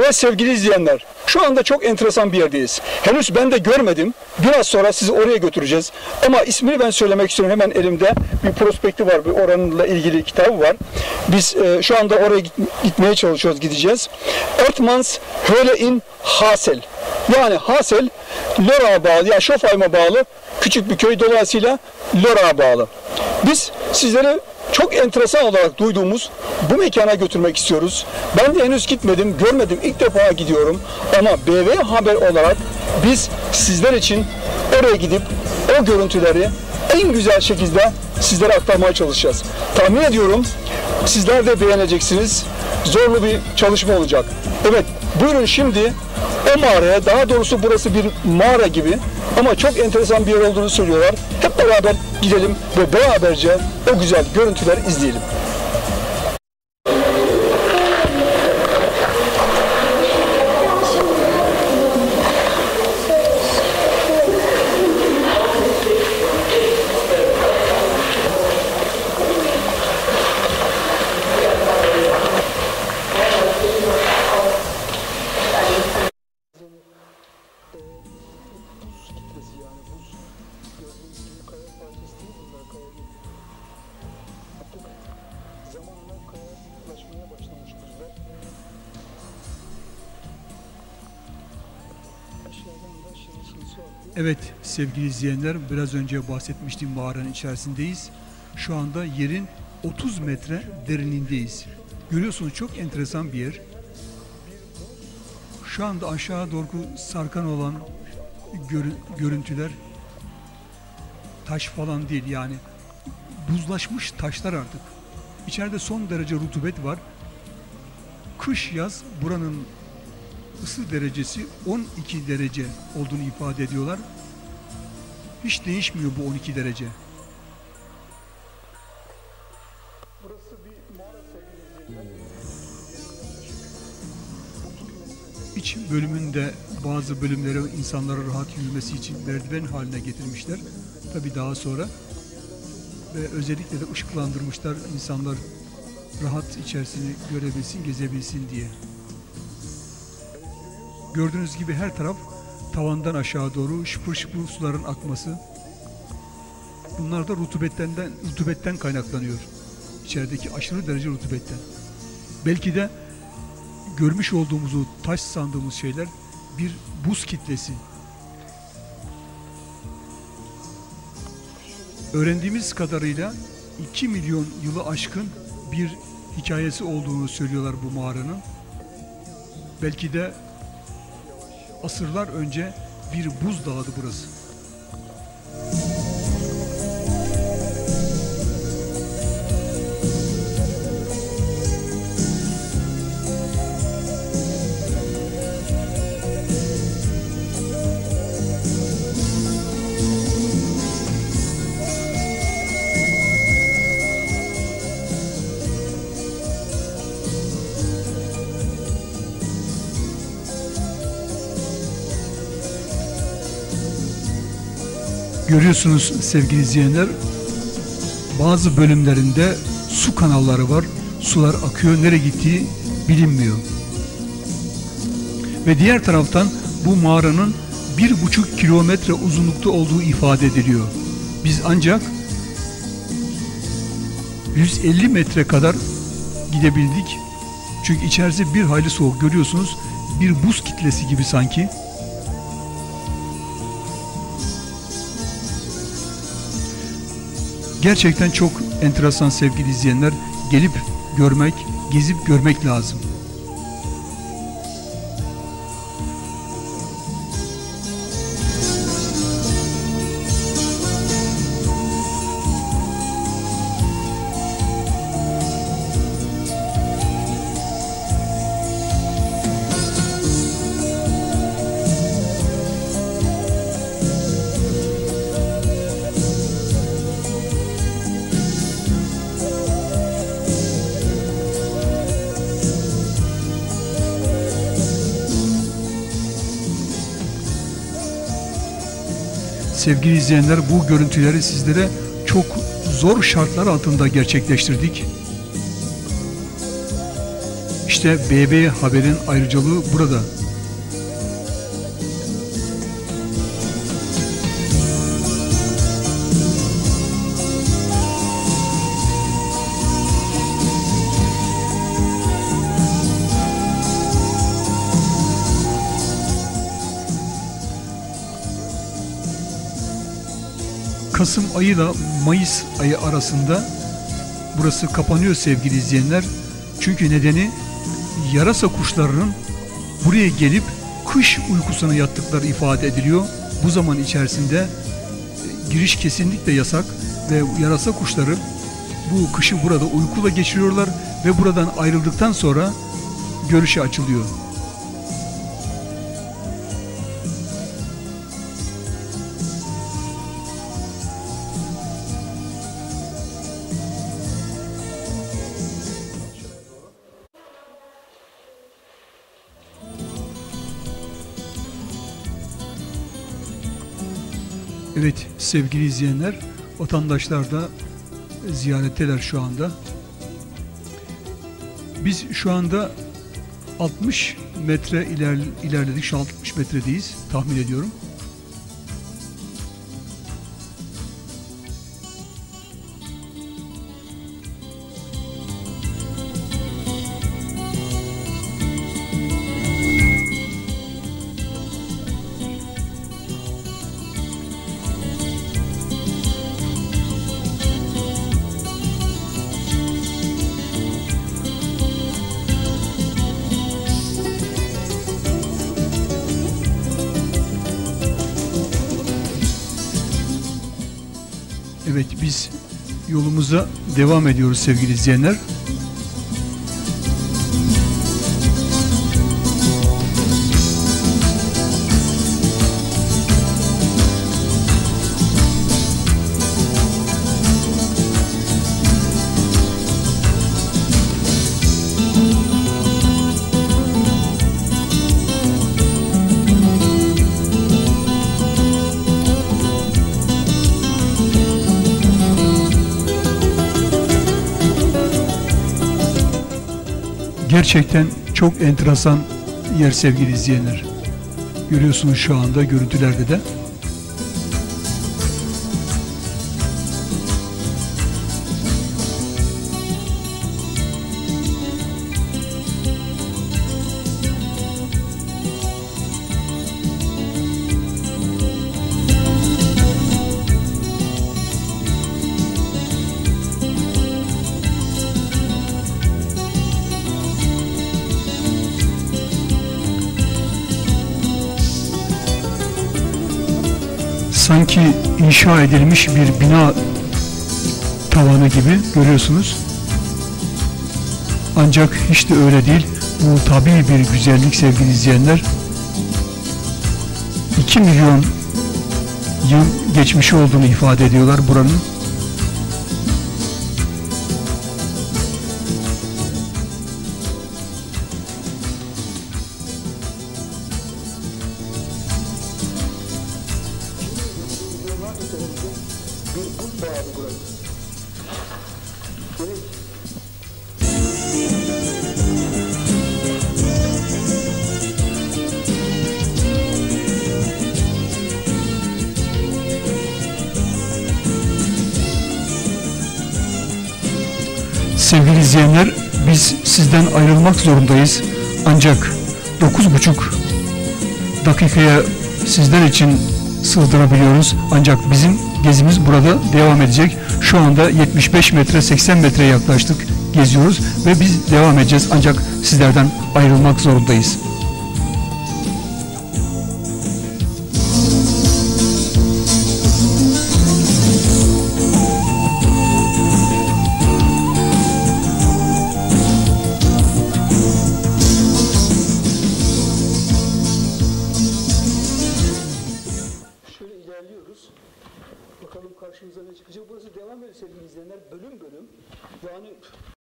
Evet sevgili izleyenler, şu anda çok enteresan bir yerdeyiz. Henüz ben de görmedim. Biraz sonra sizi oraya götüreceğiz. Ama ismini ben söylemek istiyorum. Hemen elimde bir prospekti var, bir oranla ilgili kitabı var. Biz e, şu anda oraya git- gitmeye çalışıyoruz, gideceğiz. Ertmans Höhle in Hasel. Yani Hasel, Lörra'ya bağlı, ya Schofheim'e bağlı küçük bir köy. Dolayısıyla Lörra'ya bağlı. Biz sizlere çok enteresan olarak duyduğumuz bu mekana götürmek istiyoruz. Ben de henüz gitmedim, görmedim. İlk defa gidiyorum. Ama BV Haber olarak biz sizler için oraya gidip o görüntüleri en güzel şekilde sizlere aktarmaya çalışacağız. Tahmin ediyorum sizler de beğeneceksiniz. Zorlu bir çalışma olacak. Evet, buyurun şimdi o mağaraya, daha doğrusu burası bir mağara gibi ama çok enteresan bir yer olduğunu söylüyorlar. Hep beraber gidelim ve beraberce o güzel görüntüler izleyelim. Evet sevgili izleyenler biraz önce bahsetmiştim mağaranın içerisindeyiz. Şu anda yerin 30 metre derinliğindeyiz. Görüyorsunuz çok enteresan bir yer. Şu anda aşağı doğru sarkan olan görü- görüntüler taş falan değil yani buzlaşmış taşlar artık. İçeride son derece rutubet var. Kış yaz buranın ısı derecesi 12 derece olduğunu ifade ediyorlar. Hiç değişmiyor bu 12 derece. İç bölümünde bazı bölümleri insanlara rahat yürümesi için merdiven haline getirmişler. Tabi daha sonra ve özellikle de ışıklandırmışlar insanlar rahat içerisini görebilsin, gezebilsin diye. Gördüğünüz gibi her taraf tavandan aşağı doğru şıpır şıpır suların akması. Bunlar da rutubetten, rutubetten kaynaklanıyor. İçerideki aşırı derece rutubetten. Belki de görmüş olduğumuzu taş sandığımız şeyler bir buz kitlesi. Öğrendiğimiz kadarıyla 2 milyon yılı aşkın bir hikayesi olduğunu söylüyorlar bu mağaranın. Belki de asırlar önce bir buz dağıdı burası. Görüyorsunuz sevgili izleyenler bazı bölümlerinde su kanalları var. Sular akıyor. Nereye gittiği bilinmiyor. Ve diğer taraftan bu mağaranın bir buçuk kilometre uzunlukta olduğu ifade ediliyor. Biz ancak 150 metre kadar gidebildik. Çünkü içerisi bir hayli soğuk. Görüyorsunuz bir buz kitlesi gibi sanki. Gerçekten çok enteresan sevgili izleyenler. Gelip görmek, gezip görmek lazım. Sevgili izleyenler bu görüntüleri sizlere çok zor şartlar altında gerçekleştirdik. İşte BB Haber'in ayrıcalığı burada. Kasım ayıyla Mayıs ayı arasında burası kapanıyor sevgili izleyenler. Çünkü nedeni yarasa kuşlarının buraya gelip kış uykusuna yattıkları ifade ediliyor. Bu zaman içerisinde e, giriş kesinlikle yasak ve yarasa kuşları bu kışı burada uykuyla geçiriyorlar ve buradan ayrıldıktan sonra görüşe açılıyor. Evet sevgili izleyenler, vatandaşlar da ziyaretteler şu anda. Biz şu anda 60 metre iler, ilerledik. Şu an 60 metredeyiz tahmin ediyorum. Biz yolumuza devam ediyoruz sevgili izleyenler. Gerçekten çok enteresan yer sevgili izleyenler. Görüyorsunuz şu anda görüntülerde de. Sanki inşa edilmiş bir bina tavanı gibi görüyorsunuz. Ancak hiç de öyle değil. Bu tabii bir güzellik sevgili izleyenler. 2 milyon yıl geçmişi olduğunu ifade ediyorlar buranın. Bağlı burası. Evet. Sevgili izleyenler, biz sizden ayrılmak zorundayız. Ancak 9,5 dakikaya sizler için sığdırabiliyoruz. Ancak bizim gezimiz burada devam edecek. Şu anda 75 metre 80 metre yaklaştık geziyoruz ve biz devam edeceğiz. Ancak sizlerden ayrılmak zorundayız.